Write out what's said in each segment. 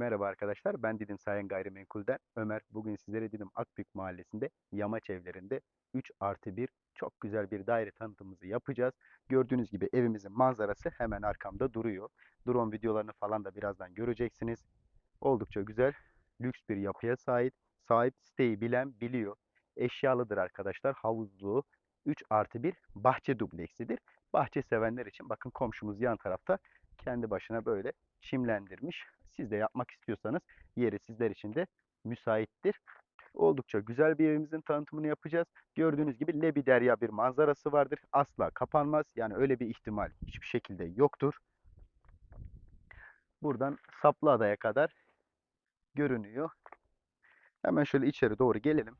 Merhaba arkadaşlar, ben Didim Sayen Gayrimenkul'den Ömer. Bugün sizlere Didim Akbük Mahallesi'nde yamaç evlerinde 3 artı 1 çok güzel bir daire tanıtımımızı yapacağız. Gördüğünüz gibi evimizin manzarası hemen arkamda duruyor. Drone videolarını falan da birazdan göreceksiniz. Oldukça güzel, lüks bir yapıya sahip. Sahip siteyi bilen biliyor. Eşyalıdır arkadaşlar, havuzlu, 3 artı 1 bahçe dubleksidir. Bahçe sevenler için bakın komşumuz yan tarafta kendi başına böyle çimlendirmiş. Siz de yapmak istiyorsanız yeri sizler için de müsaittir. Oldukça güzel bir evimizin tanıtımını yapacağız. Gördüğünüz gibi Lebi Derya bir manzarası vardır. Asla kapanmaz. Yani öyle bir ihtimal hiçbir şekilde yoktur. Buradan Saplıada'ya kadar görünüyor. Hemen şöyle içeri doğru gelelim.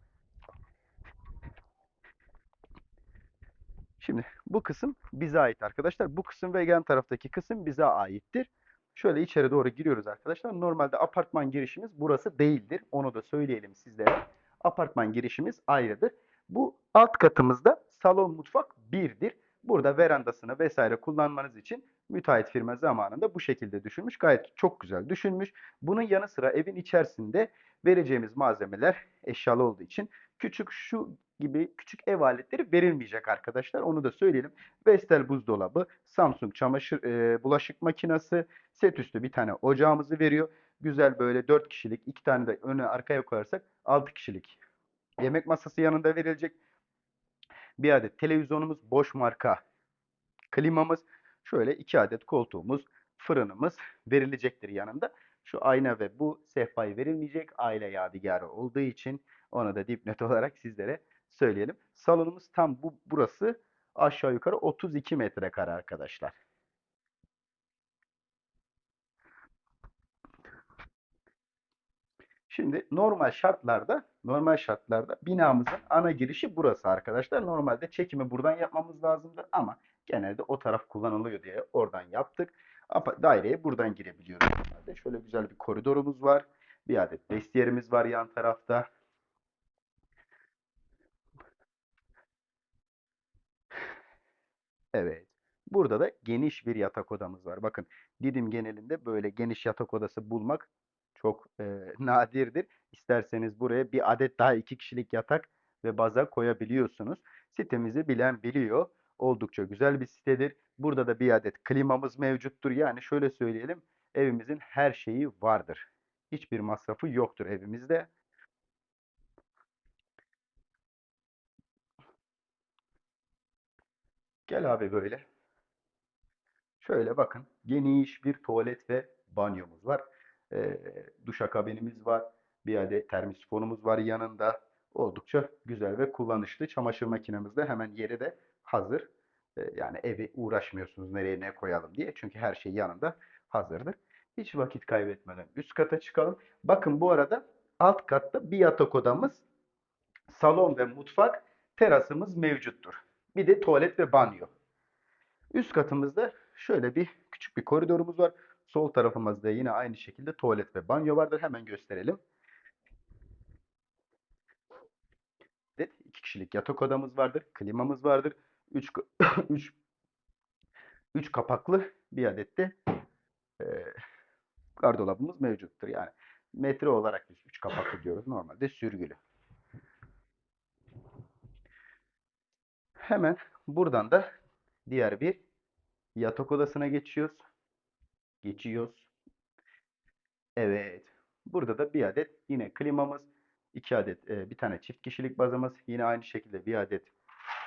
Şimdi bu kısım bize ait arkadaşlar. Bu kısım ve yan taraftaki kısım bize aittir. Şöyle içeri doğru giriyoruz arkadaşlar. Normalde apartman girişimiz burası değildir. Onu da söyleyelim sizlere. Apartman girişimiz ayrıdır. Bu alt katımızda salon mutfak birdir. Burada verandasını vesaire kullanmanız için müteahhit firma zamanında bu şekilde düşünmüş. Gayet çok güzel düşünmüş. Bunun yanı sıra evin içerisinde vereceğimiz malzemeler eşyalı olduğu için küçük şu gibi küçük ev aletleri verilmeyecek arkadaşlar. Onu da söyleyelim. Vestel buzdolabı, Samsung çamaşır e, bulaşık makinesi, set üstü bir tane ocağımızı veriyor. Güzel böyle 4 kişilik, iki tane de öne arkaya koyarsak 6 kişilik yemek masası yanında verilecek. Bir adet televizyonumuz, boş marka klimamız, şöyle iki adet koltuğumuz, fırınımız verilecektir yanında. Şu ayna ve bu sehpayı verilmeyecek aile yadigarı olduğu için onu da dipnot olarak sizlere söyleyelim. Salonumuz tam bu burası aşağı yukarı 32 metrekare arkadaşlar. Şimdi normal şartlarda normal şartlarda binamızın ana girişi burası arkadaşlar. Normalde çekimi buradan yapmamız lazımdı ama genelde o taraf kullanılıyor diye oradan yaptık. Daireye buradan girebiliyoruz. Şöyle güzel bir koridorumuz var. Bir adet vestiyerimiz var yan tarafta. Evet. Burada da geniş bir yatak odamız var. Bakın Didim genelinde böyle geniş yatak odası bulmak çok e, nadirdir. İsterseniz buraya bir adet daha iki kişilik yatak ve baza koyabiliyorsunuz. Sitemizi bilen biliyor. Oldukça güzel bir sitedir. Burada da bir adet klimamız mevcuttur. Yani şöyle söyleyelim, evimizin her şeyi vardır. Hiçbir masrafı yoktur evimizde. Gel abi böyle. Şöyle bakın. Geniş bir tuvalet ve banyomuz var. Ee, duşakabinimiz var. Bir adet termosifonumuz var yanında. Oldukça güzel ve kullanışlı. Çamaşır makinemiz de hemen yeri de hazır. Ee, yani evi uğraşmıyorsunuz nereye ne koyalım diye. Çünkü her şey yanında hazırdır. Hiç vakit kaybetmeden üst kata çıkalım. Bakın bu arada alt katta bir yatak odamız, salon ve mutfak, terasımız mevcuttur. Bir de tuvalet ve banyo. Üst katımızda şöyle bir küçük bir koridorumuz var. Sol tarafımızda yine aynı şekilde tuvalet ve banyo vardır. Hemen gösterelim. Evet, iki kişilik yatak odamız vardır. Klimamız vardır. Üç, üç, üç kapaklı bir adet de e, gardırobumuz mevcuttur. Yani metre olarak biz üç kapaklı diyoruz. Normalde sürgülü. Hemen buradan da diğer bir yatak odasına geçiyoruz. Geçiyoruz. Evet. Burada da bir adet yine klimamız, iki adet e, bir tane çift kişilik bazamız, yine aynı şekilde bir adet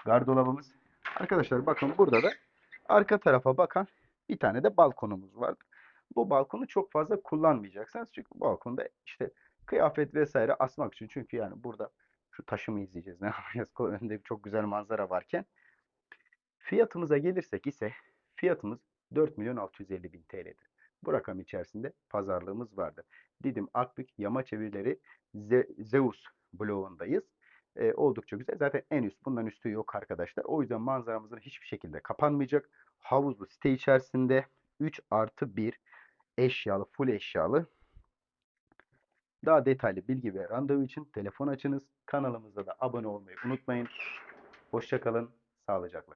gardırobumuz. Arkadaşlar bakın burada da arka tarafa bakan bir tane de balkonumuz var. Bu balkonu çok fazla kullanmayacaksınız. Çünkü balkonda işte kıyafet vesaire asmak için. Çünkü yani burada şu taşı mı izleyeceğiz ne yapacağız? Önünde çok güzel manzara varken. Fiyatımıza gelirsek ise fiyatımız 4 milyon 650 bin TL'dir. Bu rakam içerisinde pazarlığımız vardır. Didim Akbük Yamaç Evleri Ze- Zeus bloğundayız. Ee, oldukça güzel. Zaten en üst bundan üstü yok arkadaşlar. O yüzden manzaramızın hiçbir şekilde kapanmayacak. Havuzlu site içerisinde 3 artı 1 eşyalı, full eşyalı. Daha detaylı bilgi ve randevu için telefon açınız. Kanalımıza da abone olmayı unutmayın. Hoşçakalın, sağlıcakla.